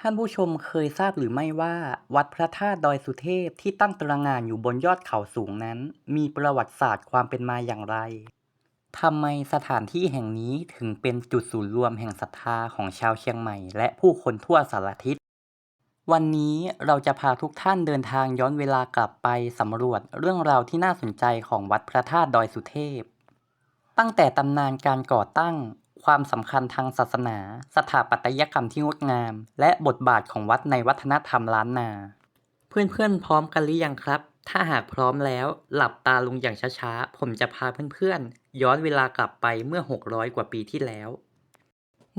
ท่านผู้ชมเคยทราบหรือไม่ว่า วัดพระธาตุดอยสุเทพที่ตั้งตระหง่านอยู่บนยอดเขาสูงนั้น มีประวัติศาสตร์ความเป็นมาอย่างไรทำไมสถานที่แห่งนี้ถึงเป็นจุดศูนย์รวมแห่งศรัทธาของชาวเชียงใหม่ และผู้คนทั่วสารทิศ วันนี้เราจะพาทุกท่านเดินทางย้อนเวลากลับไปสำรวจเรื่องราวที่น่าสนใจของวัดพระธาตุดอยสุเทพ ตั้งแต่ตำนานการก่อตั้ง ความสำคัญทางศาสนา สถาปัตยกรรมที่งดงาม และบทบาทของวัดในวัฒนธรรมล้านนา เพื่อนๆพร้อมกันหรือยังครับ ถ้าหากพร้อมแล้ว หลับตาลงอย่างช้าๆ ผมจะพาเพื่อนๆ ย้อนเวลากลับไปเมื่อ 600 กว่าปีที่แล้ว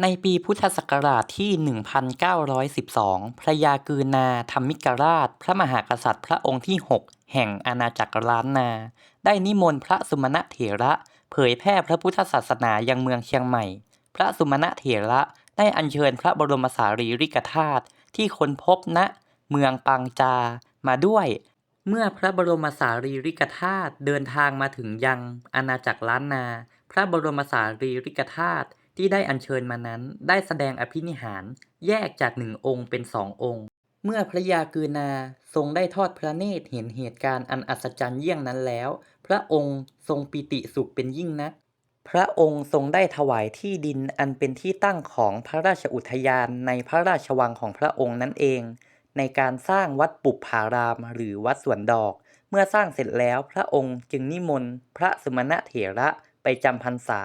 ในปีพุทธศักราชที่ 1912 พระยากือนาธรรมิกราช พระมหากษัตริย์พระองค์ที่ 6 แห่งอาณาจักรล้านนา ได้นิมนต์พระสุมาณเถระ เผยแพร่พระพุทธศาสนายังเมืองเชียงใหม่ พระสุมาณเถระได้อัญเชิญพระบรมสารีริกธาตุที่ค้นพบณเมืองปางจามาด้วย เมื่อพระบรมสารีริกธาตุเดินทางมาถึงยังอาณาจักรล้านนา พระบรมสารีริกธาตุที่ได้อัญเชิญมานั้น ได้แสดงอภินิหาร แยกจากหนึ่งองค์เป็นสององค์ เมื่อพระยากือนาทรงได้ทอดพระเนตรเห็นเหตุการณ์อันอัศจรรย์เยี่ยงนั้นแล้ว พระองค์ทรงปิติสุขเป็นยิ่งนัก พระองค์ทรงได้ถวายที่ดินอันเป็นที่ตั้งของพระราชอุทยานในพระราชวังของพระองค์นั่นเอง ในการสร้างวัดปุปผารามหรือวัดสวนดอก เมื่อสร้างเสร็จแล้วพระองค์จึงนิมนต์พระสมณเถระไปจำพรรษา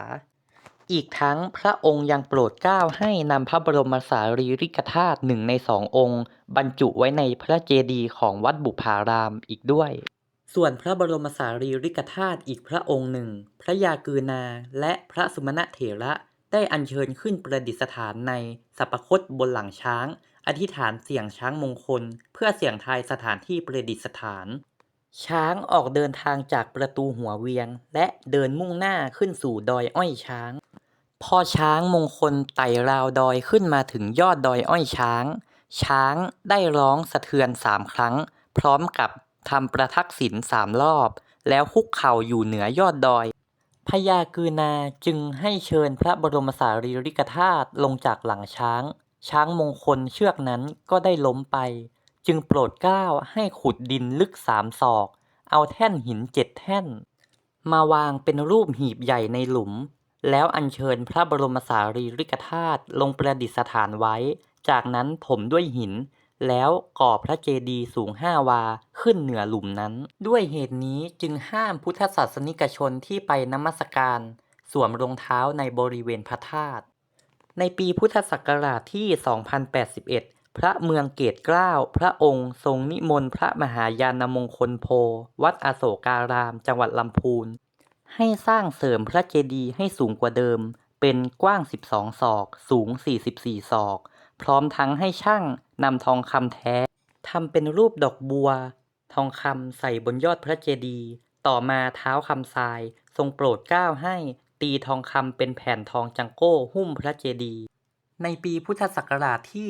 อีกทั้งพระองค์ยังโปรดเกล้าให้นำพระบรมสารีริกธาตุหนึ่งในสององค์ บรรจุไว้ในพระเจดีย์ของวัดบุพารามอีกด้วย ส่วนพระบรมสารีริกธาตุอีกพระองค์หนึ่ง พระยากือนาและพระสุมาณเถระได้อัญเชิญขึ้นประดิษฐานในสัปคตบนหลังช้าง อธิษฐานเสียงช้างมงคล เพื่อเสี่ยงทายสถานที่ประดิษฐาน ช้างออกเดินทางจากประตูหัวเวียง และเดินมุ่งหน้าขึ้นสู่ดอยอ้อยช้าง พอช้างมงคลไต่ราวดอยขึ้นมาถึงยอดดอยอ้อยช้าง ช้างได้ร้องสะเทือนสามครั้ง พร้อมกับ ทำประทักษิณสามรอบ แล้วคุกเข่าอยู่เหนือยอดดอย พญากือนาจึงให้เชิญพระบรมสารีริกธาตุลงจากหลังช้าง ช้างมงคลเชือกนั้นก็ได้ล้มไป จึงโปรดเกล้าให้ขุดดินลึกสามศอก เอาแท่นหินเจ็ดแท่น มาวางเป็นรูปหีบใหญ่ในหลุม แล้วอัญเชิญพระบรมสารีริกธาตุลงประดิษฐานไว้ จากนั้นถมด้วยหิน แล้วก่อพระเจดีย์สูงห้าวาขึ้นเหนือหลุมนั้น ด้วยเหตุนี้จึงห้ามพุทธศาสนิกชนที่ไปนมัสการ สวมรองเท้าในบริเวณพระธาตุในปีพุทธศักราชที่ 2081 พระเมืองเกตเกล้า พระองค์ทรงนิมนต์พระมหายานมงคลโพ วัดอโศการาม จังหวัดลำพูน ให้สร้างเสริมพระเจดีย์ให้สูงกว่าเดิม เป็นกว้าง 12 ศอก สูง 44 ศอก พร้อมทั้งให้ช่าง นำทองคำแท้ทำเป็นรูปดอกบัว ทองคำใส่บนยอดพระเจดีย์ต่อมาเท้าคำทราย ทรงโปรดเกล้าให้ ตีทองคำเป็นแผ่นทองจังโก้หุ้มพระเจดีย์ในปีพุทธศักราชที่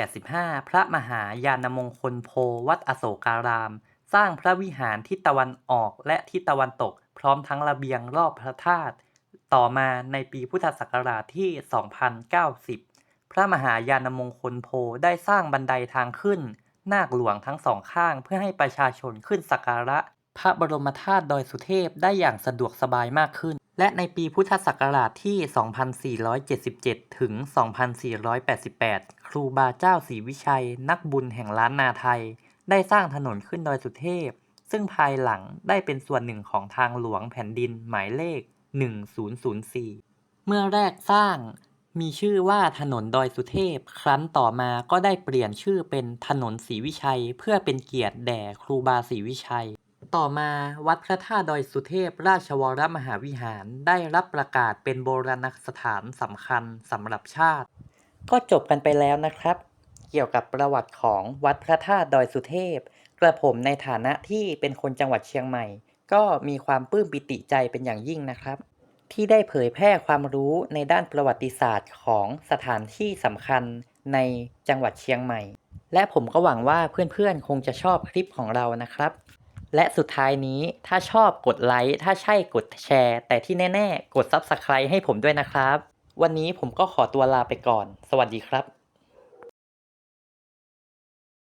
2085 พระมหายานมงคลโพวัดอโศการาม สร้างพระวิหารทิศตะวันออกและทิศตะวันตก พร้อมทั้งระเบียงรอบพระธาตุต่อมาในปีพุทธศักราชที่ 2090 พระมหายานมงคลโพได้สร้างบันไดทางขึ้น นาคหลวงทั้งสองข้างเพื่อให้ประชาชนขึ้นสักการะ พระบรมธาตุดอยสุเทพได้อย่างสะดวกสบายมากขึ้น และในปีพุทธศักราชที่ 2477 ถึง 2488 ครูบาเจ้าศรีวิชัย นักบุญแห่งล้านนาไทย ได้สร้างถนนขึ้นดอยสุเทพ ซึ่งภายหลังได้เป็นส่วนหนึ่งของทางหลวงแผ่นดินหมายเลข 1004 เมื่อแรกสร้าง มีชื่อว่าถนนดอยสุเทพ ครั้นต่อมาก็ได้เปลี่ยนชื่อเป็นถนนศรีวิชัย เพื่อเป็นเกียรติแด่ครูบาศรีวิชัย ต่อมาวัดพระธาตุดอยสุเทพ ราชวรมหาวิหารได้รับประกาศเป็นโบราณสถานสำคัญสำหรับชาติ ก็จบกันไปแล้วนะครับ เกี่ยวกับประวัติของวัดพระธาตุดอยสุเทพ กระผมในฐานะที่เป็นคนจังหวัดเชียงใหม่ ก็มีความปลื้มปิติใจเป็นอย่างยิ่งนะครับ ที่ได้เผยแพร่ความรู้ในด้านประวัติศาสตร์ของสถานที่สำคัญในจังหวัดเชียงใหม่ และผมก็หวังว่าเพื่อนๆ คงจะชอบคลิปของเรานะครับ และสุดท้ายนี้ถ้าชอบกดไลค์ ถ้าใช่กดแชร์ แต่ที่แน่ ๆ กด Subscribe ให้ผมด้วยนะครับ วันนี้ผมก็ขอตัวลาไปก่อน สวัสดีครับ